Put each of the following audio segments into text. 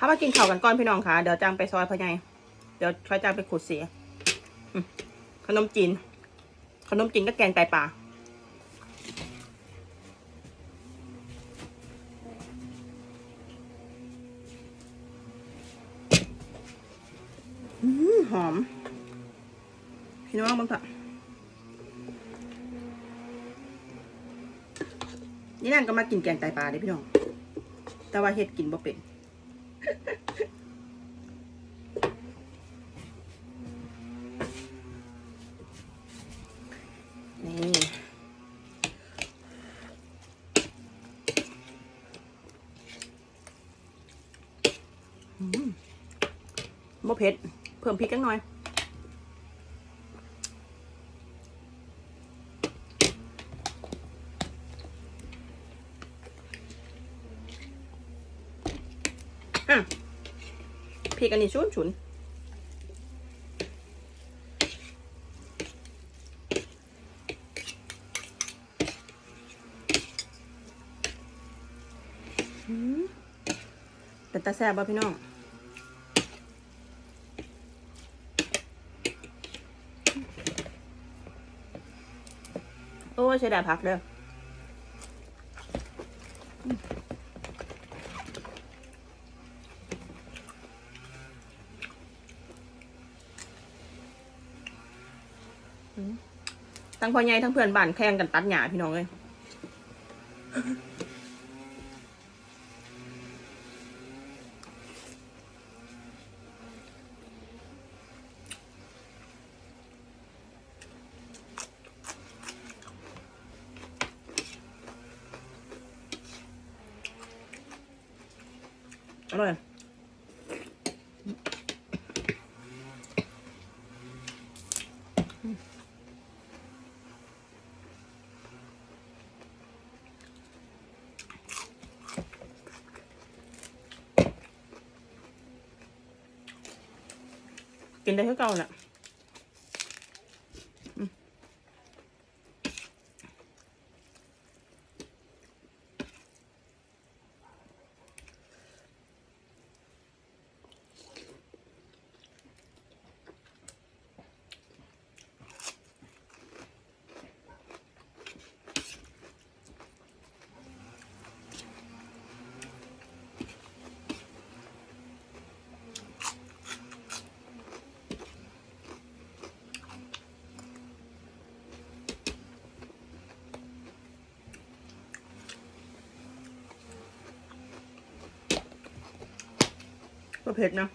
ถ้ามากินข้าวกันก่อนพี่น้องค่ะ เดี๋ยวจังไปซอยพ่อใหญ่เดี๋ยวค่อยจังไปขุดเสียขนมจีน ขนมจีนก็แกงไก่ป่าหอม พี่น้องบ้างเถอะนี่นั่นก็มากินแกงไตปลาเด้พี่น้อง แต่ว่าเฮ็ดกินบ่เป็น นี่อืมบ่เผ็ด เพิ่มพริกกันหน่อย อะพริ กอันนี้ชุนชุนเป็นตาแซ่บป่ะพี่น้องโอ้ใช้ได้พักเด้อ ทั้งพ่อใหญ่ทั้งเพื่อนบ้านแข่งกันตัดหญ้าพี่น้องเลยอร่อย กินได้เท่าเก่าน่ะ ก็เผ็ดนะ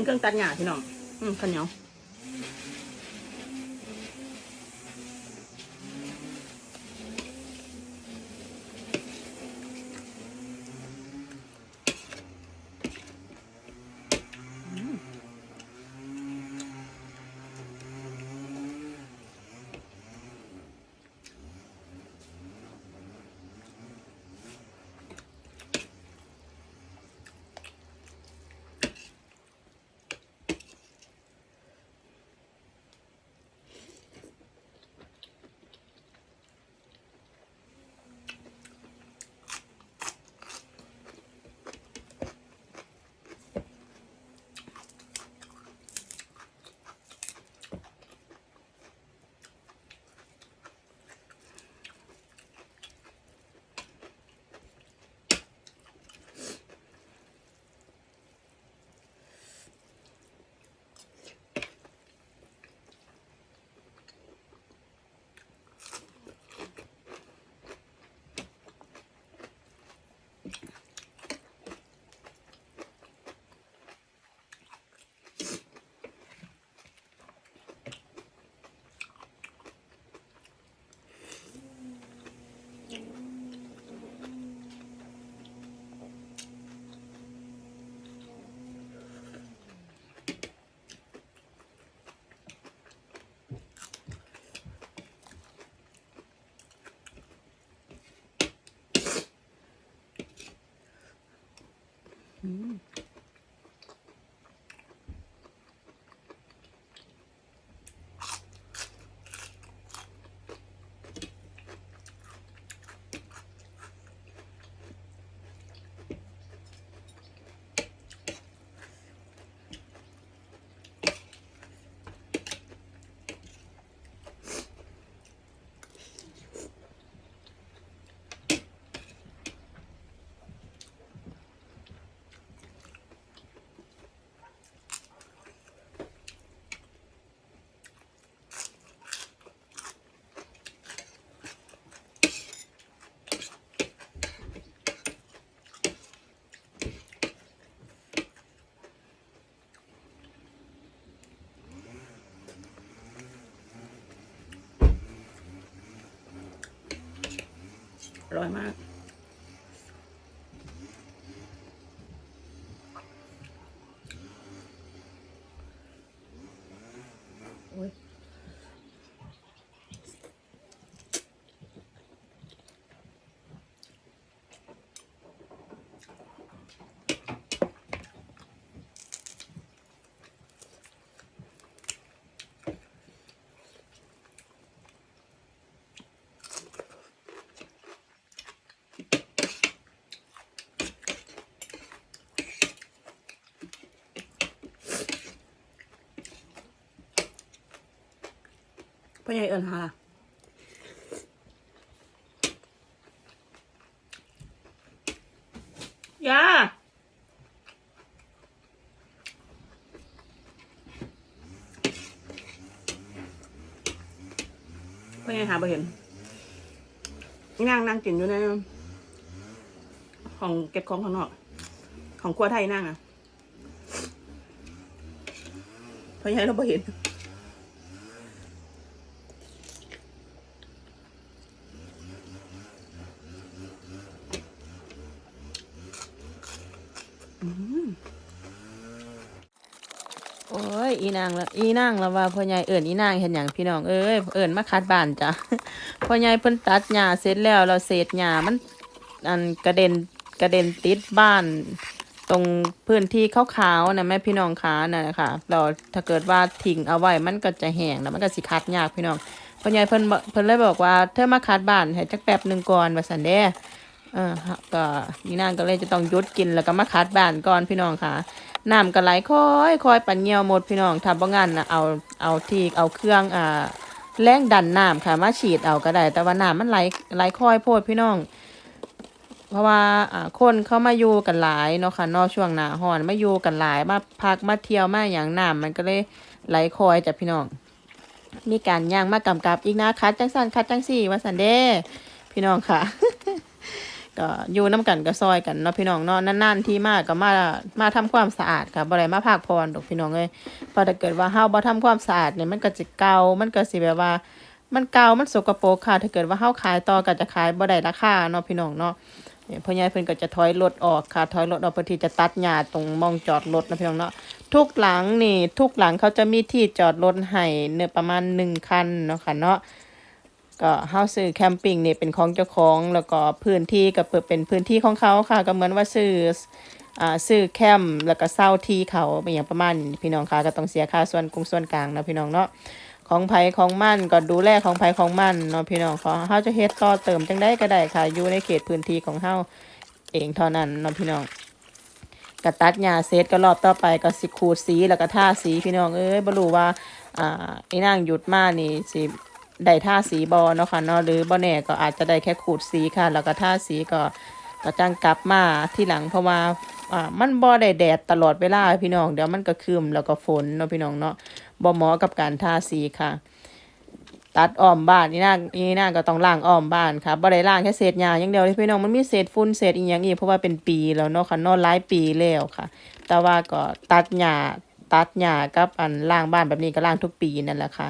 เสียงเครื่องตัดหญ้าพี่น้อง อืมข้าวเหนียว อร่ พ่อใหญ่เอิญหาล่ะยาพ่อใหญ่หาบ่เห็นนั่งนั่งกินอยู่ในของเก็บของข้างนอก ของครัวไทยนั่งอะพ่อใหญ่เราบ่เห็น โอีนางละอีนางละว่าพ่อใหญ่เอิญอีนางเห็นอย่างพี่น้องเอ้ยเอิญมาคัดบ้านจ้ะพ่อใหญ่เพิ่นตัดหญ้าเสร็จแล้วเราเศษหญ้ามันอันกระเด็นกระเด็นติดบ้าน ตรงพื้นที่ขาวๆนะแม่พี่น้องขาน่ะนะคะเราถ้าเกิดว่าทิ้งเอาไว้มันก็จะแห้งแล้วมันก็สิคัดยากพี่น้องพ่อใหญ่เพิ่นเพิ่นเลยบอกว่าเธอมาคัดบ้านให้จักแป๊บหนึ่งก่อนว่าซั่นเด้เออก็อีนางก็เลยจะต้องยุดกินแล้วก็มาคัดบ้านก่อนพี่น้องค่ะ น้ำก็ไหลค่อยค่อยปั่นเงียวหมดพี่น้องทำบ่งั้นนะเอาเอาทีเอาเครื่องอ่าแรงดันน้ำค่ะมาฉีดเอาก็ได้ แต่ว่าน้ำมันไหลไหลค่อยโพดพี่น้อง เพราะว่าอ่าคนเขามาอยู่กันหลายเนาะค่ะนอกช่วงหน้าร้อนมาอยู่กันหลายมาพักมาเที่ยวมาอย่างน้ำมันก็เลยไหลคอยจ้ะพี่น้อง มีการย่างมากำกับอีกนะคัดจังสันคัดจังสี่ว่าสันเด้พี่น้องค่ะ ก็อยู่น้ำกันก็ซอยกันเนาะพี่น้องเนาะนานๆที่มากก็มามาทำความสะอาดค่ะบ่ได้มาพักผ่อนดอกพี่น้องเอ้ยพอถ้าเกิดว่าเฮาบ่ทำความสะอาดเนี่ยมันก็จะเกามันก็สิแบบว่ามันเกามันสกปรกค่ะ ถ้าเกิดว่าเฮาขายต่อก็จะขายบ่ได้ราคาเนาะพี่น้องเนาะพ่อใหญ่เพิ่นก็จะถอยรถออกค่ะ ถอยรถออกเพื่อที่จะตัดหญ้าตรงมองจอดรถนะพี่น้องเนาะ ทุกหลังนี่ ทุกหลังเขาจะมีที่จอดรถให้เนี่ยประมาณ1คันเนาะค่ะเนาะ ก็เฮาซื้อแคมปิ้งนี่เป็นของเจ้าของ แล้วก็พื้นที่ก็เปิดเป็นพื้นที่ของเขาค่ะ ก็เหมือนว่าซื้ออ่าซื้อแคมป์แล้วก็เช่าที่เขาเป็นอย่างประมาณนี้พี่น้องค่ะก็ต้องเสียค่าส่วนกรุงส่วนกลางนะพี่น้องเนาะของไผของมันก็ดูแลของไผของมันเนาะพี่น้องขอเฮาจะเฮ็ดต่อเติมจังได้ก็ได้ค่ะ อยู่ในเขตพื้นที่ของเฮาเองเท่านั้นเนาะพี่น้องก็ตัดหญ้าเสร็จก็รอบต่อไปก็สิขูดสีแล้วก็ทาสีพี่น้องเอ้ยบ่รู้ว่าอ่าไอ้นางหยุดมานี่สิ ได้ท่าสีบอเนาะค่ะเนาะหรือบ่แน่ก็อาจจะได้แค่ขูดสีค่ะ แล้วก็ท่าสีก็ก็จังกลับมาที่หลังเพราะว่าอ่ามันบ่ได้แดดตลอดเวลาพี่น้องเดี๋ยวมันก็ครึมแล้วก็ฝนเนาะพี่น้องเนาะบ่เหมาะกับการท่าสีค่ะ ตัดอ้อมบ้านนี่นานี่นาก็ต้องล้างอ้อมบ้านค่ะบ่ได้ล้างแค่เศษหญ้าอย่างเดียวเลยพี่น้องมันมีเศษฝุ่นเศษอีหยังอีกเพราะว่าเป็นปีแล้วเนาะค่ะเนอนหลายปีแล้วค่ะ แต่ว่าก็ตัดหญ้าตัดหญ้ากับอันล้างบ้านแบบนี้ก็ล้างทุกปีนั่นแหละค่ะ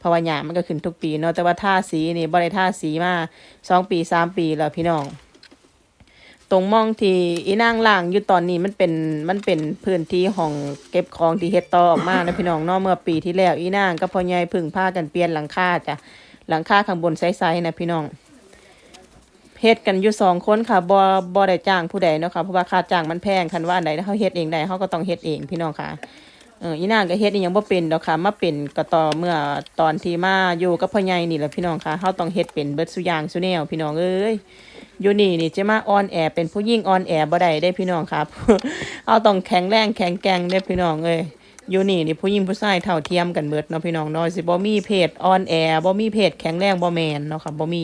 เพราะว่าหญ้ามันก็ขึ้นทุกปีเนาะแต่ว่าท่าสีนี่บ่ได้ท่าสีมาสองปีสามปีแล้วพี่น้อง ตรงมองที่อีนางล่างอยู่ตอนนี้มันเป็นมันเป็นพื้นที่ห้องเก็บของที่เฮ็ดต่อออกมานะพี่น้องเนาะเมื่อปีที่แล้วอีนางก็พอใหญ่พึ่งพากันเปลี่ยนหลังคาจ้ะหลังคาข้างบนใสๆนะพี่น้องเฮ็ดกันอยู่สองคนค่ะบ่บ่ได้จ้างผู้ใดเนาะค่ะเพราะว่าค่าจ้างมันแพงคันว่าอันเขาเฮ็ดเองได้เขาก็ต้องเฮ็ดเองพี่น้องค่ะ เอออีนางก็เฮ็ดอีหยังบ่เป็นดอกค่ะ มาเป็นก็ต่อเมื่อตอนที่มาอยู่กับพ่อใหญ่นี่แหละพี่น้องค่ะเฮาต้องเฮ็ดเป็นเบิดซุอย่างซุแนวพี่น้องเอ้ยอยู่นี่นี่จะมาออนแอเป็นผู้ยิ่งออนแอบ่ได้ได้พี่น้องครับเอาต้องแข็งแรงแข็งแกร่งได้พี่น้องเอ้ยอยู่นี่นี่ผู้หญิงผู้ชายเท่าเทียมกันเบิดเนาะพี่น้องเนาะสิบ่มีเพจออนแอบ่มีเพจแข็งแรงบ่แมนเนาะค่ะบ่มี